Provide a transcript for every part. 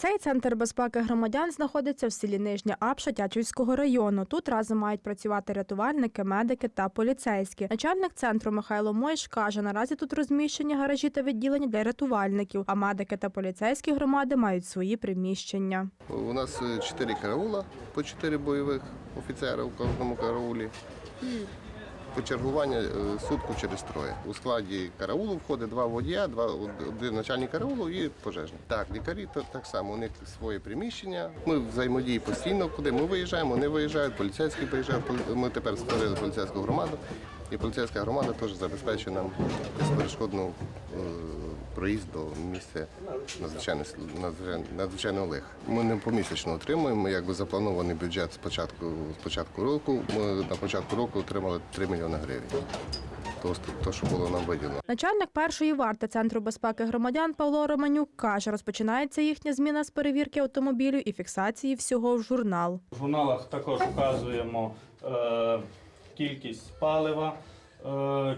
Цей центр безпеки громадян знаходиться в селі Нижня Апша Тячівського району. Тут разом мають працювати рятувальники, медики та поліцейські. Начальник центру Михайло Мойш каже, наразі тут розміщені гаражі та відділення для рятувальників, а медики та поліцейські громади мають свої приміщення. У нас е, чотири караула, по чотири бойових офіцера в кожному караулі. Почергування е, сутку через троє. У складі караулу входить два водія, два один начальник караулу і пожежний. Так, лікарі то так само. У них своє приміщення. Ми взаємодії постійно, куди ми виїжджаємо, вони виїжджають, поліцейські приїжджають. Ми тепер створили поліцейську громаду. І поліцейська громада теж забезпечує нам безперешкодну е, проїзд до місця надзвичайно- надзвичайного лиха. Ми не помісячно отримуємо. Якби запланований бюджет з початку з початку року. Ми на початку року отримали 3 мільйони гривень. То, то, що було нам виділено. Начальник першої варти центру безпеки громадян Павло Романюк каже, розпочинається їхня зміна з перевірки автомобілів і фіксації всього в журнал. В журналах також вказуємо е, кількість палива,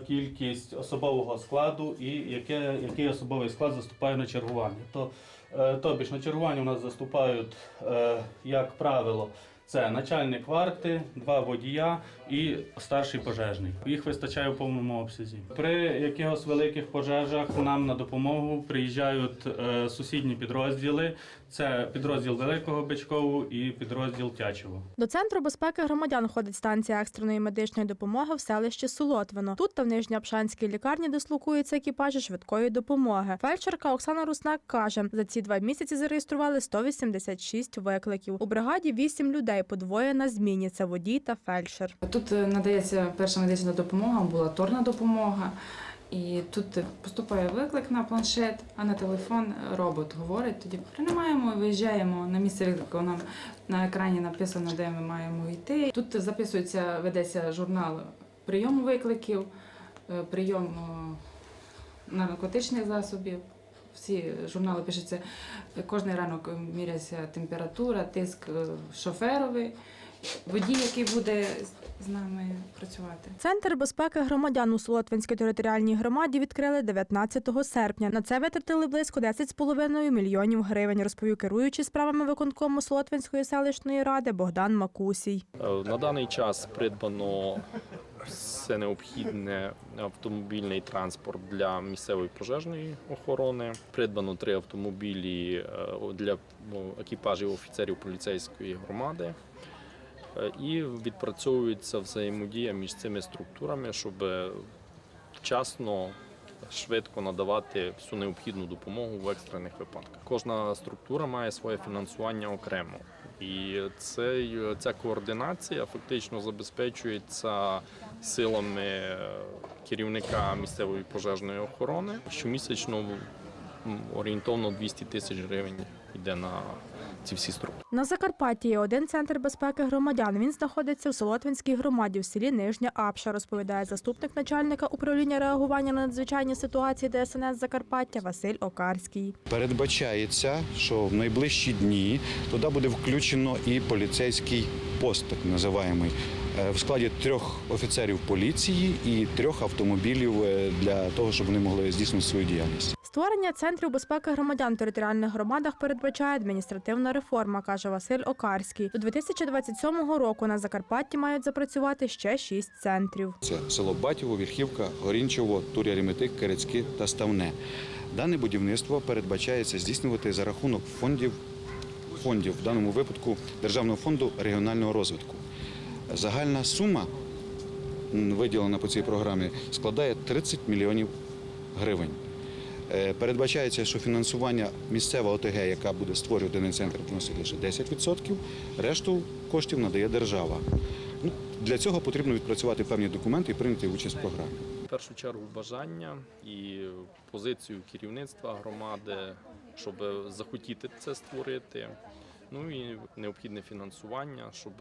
кількість особового складу і яке, який особовий склад заступає на чергування. То, е, тобі ж на чергування у нас заступають, е, як правило, це начальник варти, два водія і старший пожежний. Їх вистачає в повному обсязі. При якихось великих пожежах нам на допомогу приїжджають е, сусідні підрозділи. Це підрозділ Великого Бичкову і підрозділ Тячево. До центру безпеки громадян ходить станція екстреної медичної допомоги в селищі Солотвино. Тут та в Нижньоапшанській лікарні дислокуються екіпажі швидкої допомоги. Фельдшерка Оксана Руснак каже, за ці два місяці зареєстрували 186 викликів. У бригаді 8 людей, по двоє на водій та фельдшер. Тут е, надається перша медична допомога, амбулаторна допомога. І тут поступає виклик на планшет, а на телефон робот говорить. Тоді приймаємо, виїжджаємо на місце виклику. Нам на екрані написано, де ми маємо йти. Тут записується, ведеться журнал прийому викликів, е, прийом наркотичних засобів. Всі журнали пишуться кожен ранок міряється температура, тиск е, шоферові, водій, який буде з нами працювати. Центр безпеки громадян у Солотвинській територіальній громаді відкрили 19 серпня. На це витратили близько 10,5 мільйонів гривень, розповів керуючий справами виконкому Солотвинської селищної ради Богдан Макусій. Е, На даний час придбано все необхідне автомобільний транспорт для місцевої пожежної охорони. Придбано три автомобілі е, для ну, екіпажів офіцерів поліцейської громади. Е, І відпрацьовується взаємодія між цими структурами, щоб вчасно, швидко надавати всю необхідну допомогу в екстрених випадках. Кожна структура має своє фінансування окремо. І цей, ця координація фактично забезпечується силами е, керівника місцевої пожежної охорони. Щомісячно орієнтовно 200 тисяч гривень йде на ці всі структури. На Закарпатті є один центр безпеки громадян. Він знаходиться в Солотвинській громаді в селі Нижня Апша, розповідає заступник начальника управління реагування на надзвичайні ситуації ДСНС Закарпаття Василь Окарський. Передбачається, що в найближчі дні туди буде включено і поліцейський пост, так називаємо, в складі трьох офіцерів поліції і трьох автомобілів е, для того, щоб вони могли здійснити свою діяльність. Створення центрів безпеки громадян в територіальних громадах передбачає адміністративна реформа, каже Василь Окарський. До 2027 року на Закарпатті мають запрацювати ще шість центрів. Це село Батєво, Вірхівка, Горінчево, Туря Ріметик, Керецьки та Ставне. Дане будівництво передбачається здійснювати за рахунок фондів, фондів в даному випадку Державного фонду регіонального розвитку. Загальна сума виділена по цій програмі складає 30 мільйонів гривень. Е, Передбачається, що фінансування місцева ОТГ, яка буде створювати даний центр, вносить лише 10%, решту коштів надає держава. Ну, для цього потрібно відпрацювати певні документи і прийняти участь в програмі. В першу чергу бажання і позицію керівництва громади, щоб захотіти це створити. Ну і необхідне фінансування, щоб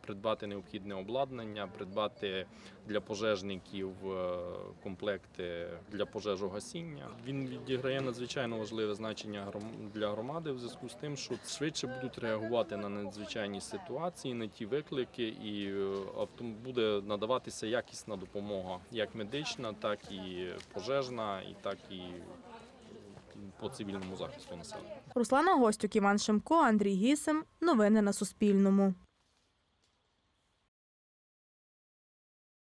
придбати необхідне обладнання, придбати для пожежників е, комплекти для пожежогасіння. Він відіграє надзвичайно важливе значення для громади в зв'язку з тим, що швидше будуть реагувати на надзвичайні ситуації, на ті виклики, і е, буде надаватися якісна допомога, як медична, так і пожежна, і так і по цивільному захисту населення. Руслана Гостюк, Іван Шимко, Андрій Гісем. Новини на Суспільному.